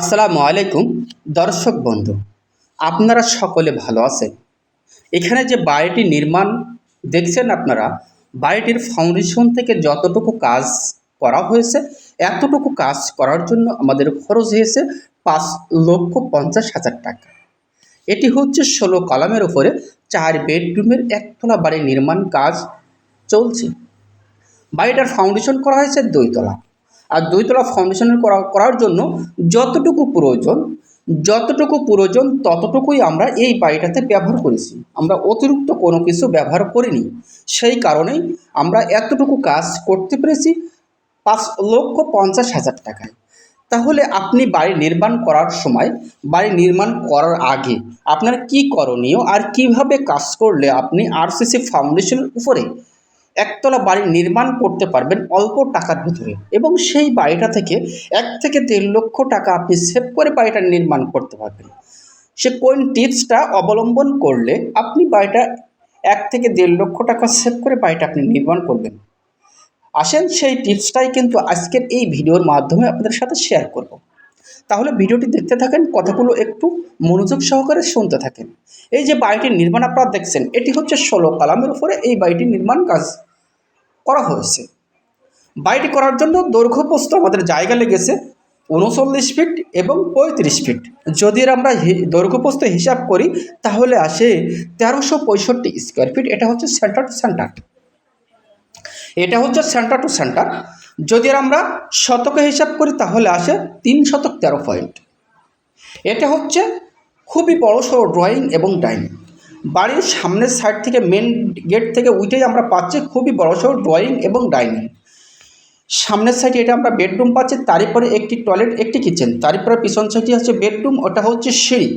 আসসালামু আলাইকুম, দর্শক বন্ধু, আপনারা সকলে ভালো আছেন। এখানে যে বাড়িটি নির্মাণ দেখছেন আপনারা, বাড়িটির ফাউন্ডেশন থেকে যতটুকু কাজ করা হয়েছে, এতটুকু কাজ করার জন্য আমাদের খরচ হয়েছে পাঁচ লক্ষ পঞ্চাশ হাজার টাকা। এটি হচ্ছে ষোলো কলামের উপরে চার বেডরুমের একতলা বাড়ি নির্মাণ কাজ চলছে। বাড়িটার ফাউন্ডেশন করা হয়েছে দুইতলা। আর দুইতলা ফাউন্ডেশন করা, করার জন্য যতটুকু প্রয়োজন যতটুকু প্রয়োজন ততটুকুই আমরা এই বাড়িটাতে ব্যবহার করেছি। আমরা অতিরিক্ত কোনো কিছু ব্যবহার করিনি। সেই কারণেই আমরা এতটুকু কাজ করতে পেরেছি পাঁচ লক্ষ পঞ্চাশ হাজার টাকায়। তাহলে আপনি বাড়ি নির্মাণ করার সময়, বাড়ি নির্মাণ করার আগে আপনার কি করণীয় আর কীভাবে কাজ করলে আপনি আরসিসি ফাউন্ডেশনের উপরে একতলা বাড়ি নির্মাণ করতে পারবেন অল্প টাকার ভিতরে। এবং সেই বাড়িটা থেকে এক থেকে দেড় লক্ষ টাকা আপনি সেভ করে বাড়িটা নির্মাণ করতে পারবেন। সে কোন টিপসটা অবলম্বন করলে আপনি বাড়িটা এক থেকে দেড় লক্ষ টাকা সেভ করে বাড়িটা আপনি নির্মাণ করবেন। আসেন সেই টিপসটাই কিন্তু আজকের এই ভিডিওর মাধ্যমে আপনাদের সাথে শেয়ার করব। তাহলে ভিডিওটি দেখতে থাকেন, কথাগুলো একটু মনোযোগ সহকারে শুনতে থাকেন। এই যে বাড়িটির নির্মাণ আপনারা দেখছেন, এটি হচ্ছে ষোলো কালামের উপরে এই বাড়িটির নির্মাণ কাজ করা হয়েছে। বাড়িটি করার জন্য দৈর্ঘ্য প্রস্থ আমাদের জায়গা লেগেছে উনচল্লিশ ফিট এবং পঁয়ত্রিশ ফিট। যদি আমরা হি- দৈর্ঘ্য প্রস্থ হিসাব করি, তাহলে আসে তেরোশো পঁয়ষট্টি স্কোয়ার ফিট এটা হচ্ছে সেন্টার টু সেন্টার এটা হচ্ছে সেন্টার টু সেন্টার যদি আমরা শতকে হিসাব করি, তাহলে আসে তিন শতক তেরো পয়েন্ট এটা হচ্ছে খুবই বড় সড়ো ড্রয়িং এবং ডাইনিং বাড়ির সামনের সাইড থেকে মেন গেট থেকে উঠেই আমরা পাচ্ছি খুবই বড় সড়ো ড্রয়িং এবং ডাইনিং সামনের সাইডে এটা আমরা বেডরুম পাচ্ছি, তারপরে একটি টয়লেট একটি কিচেন তারপরে পিছন সাইডে হচ্ছে বেডরুম ওটা হচ্ছে সিঁড়ি।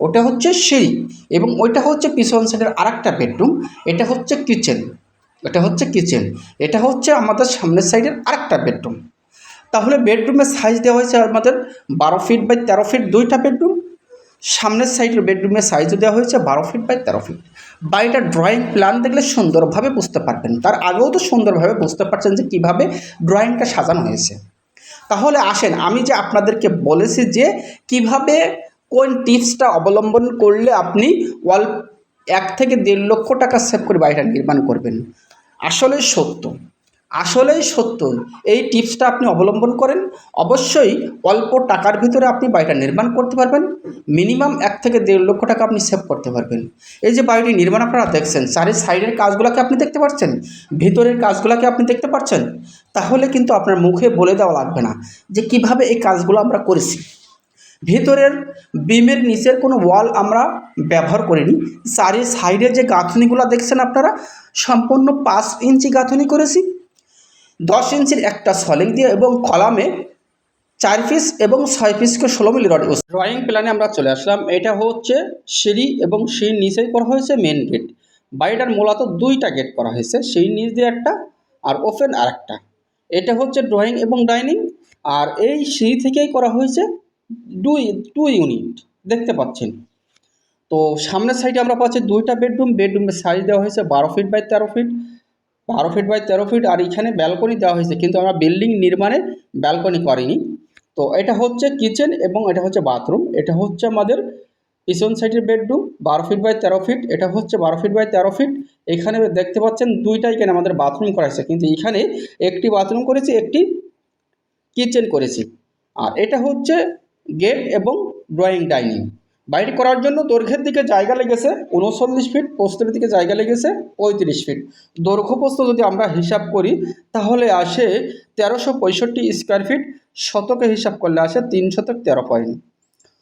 ওটা হচ্ছে সিঁড়ি এবং ওইটা হচ্ছে পিছন সাইডের আরেকটা বেডরুম এটা হচ্ছে কিচেন এটা হচ্ছে কিচেন এটা হচ্ছে আমাদের সামনের সাইডের আরেকটা বেডরুম তাহলে বেডরুমের সাইজ দেওয়া হয়েছে আমাদের বারো ফিট বাই তেরো ফিট দুইটা বেডরুম সামনের সাইডের বেডরুমের সাইজও দেওয়া হয়েছে বারো ফিট বাই তেরো ফিট বাড়িটার ড্রয়িং প্ল্যান দেখলে সুন্দরভাবে বুঝতে পারবেন। তার আগেও তো সুন্দরভাবে বুঝতে পারছেন যে কীভাবে ড্রয়িংটা সাজানো হয়েছে। তাহলে আসেন, আমি যে আপনাদেরকে বলেছি যে কীভাবে কোন টিপসটা অবলম্বন করলে আপনি ওয়াল এক থেকে দেড় লক্ষ টাকা সেভ করে বাড়িটা নির্মাণ করবেন। আসলেই সত্য। আসলেই সত্য। এই টিপসটা আপনি অবলম্বন করেন। অবশ্যই অল্প টাকার ভিতরে আপনি বাড়িটা নির্মাণ করতে পারবেন। মিনিমাম এক থেকে দেড় লক্ষ টাকা আপনি সেভ করতে পারবেন। এই যে বাড়িটি নির্মাণ আপনারা দেখছেন, চারি সাইডের কাজগুলোকে আপনি দেখতে পাচ্ছেন ভিতরের কাজগুলোকে আপনি দেখতে পাচ্ছেন তাহলে কিন্তু আপনার মুখে বলে দেওয়া লাগবে না যে কীভাবে এই কাজগুলো আমরা করেছি। ভেতরের বিমের নিচের কোনো ওয়াল আমরা ব্যবহার করিনি। চারি সাইডের যে গাঁথনিগুলো দেখছেন আপনারা, সম্পূর্ণ পাঁচ ইঞ্চি গাঁথনি করেছি। দশ ইঞ্চির একটা সলিং দিয়ে এবং কলামে চার পিস এবং ছয় পিসকে ষোলো মিলি রড ড্রয়িং প্ল্যানে আমরা চলে আসলাম। এটা হচ্ছে সিঁড়ি এবং সিঁড়ির নিচেই করা হয়েছে মেন গেট বাড়িটার মূলত দুইটা গেট করা হয়েছে সেই নিচ দিয়ে একটা আর ওপেন আর একটা। এটা হচ্ছে ড্রয়িং এবং ডাইনিং আর এই সিঁড়ি থেকেই করা হয়েছে দুই টু ইউনিট দেখতে পাচ্ছেন? তো সামনের সাইডে আমরা পাচ্ছি দুইটা বেডরুম বেডরুমের সাইজ দেওয়া হয়েছে বারো ফিট বাই তেরো ফিট বারো ফিট বাই তেরো ফিট আর এখানে ব্যালকনি দেওয়া হয়েছে। কিন্তু আমরা বিল্ডিং নির্মাণে ব্যালকনি করিনি। তো এটা হচ্ছে কিচেন এবং এটা হচ্ছে বাথরুম এটা হচ্ছে আমাদের পিছন সাইডের বেডরুম বারো ফিট বাই তেরো ফিট এটা হচ্ছে বারো ফিট বাই তেরো ফিট এখানে দেখতে পাচ্ছেন দুইটাই কেন আমাদের বাথরুম করা হয়েছে। কিন্তু এখানে একটি বাথরুম করেছি, একটি কিচেন করেছি। আর এটা হচ্ছে গেট এবং ড্রয়িং ডাইনিং বাড়িটি করার জন্য দৈর্ঘ্যের দিকে জায়গা লেগেছে উনচল্লিশ ফিট পোস্তের দিকে জায়গা লেগেছে পঁয়ত্রিশ ফিট। দৈর্ঘ্য পোস্ত যদি আমরা হিসাব করি, তাহলে আসে তেরোশো পঁয়ষট্টি স্কোয়ার ফিট শতকে হিসাব করলে আসে তিন শতক তেরো পয়েন্ট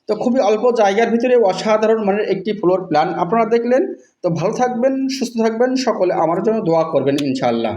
তো খুবই অল্প জায়গার ভিতরে অসাধারণ মানের একটি ফ্লোর প্ল্যান আপনারা দেখলেন। তো ভালো থাকবেন, সুস্থ থাকবেন, সকলে আমার জন্য দোয়া করবেন ইনশাআল্লাহ।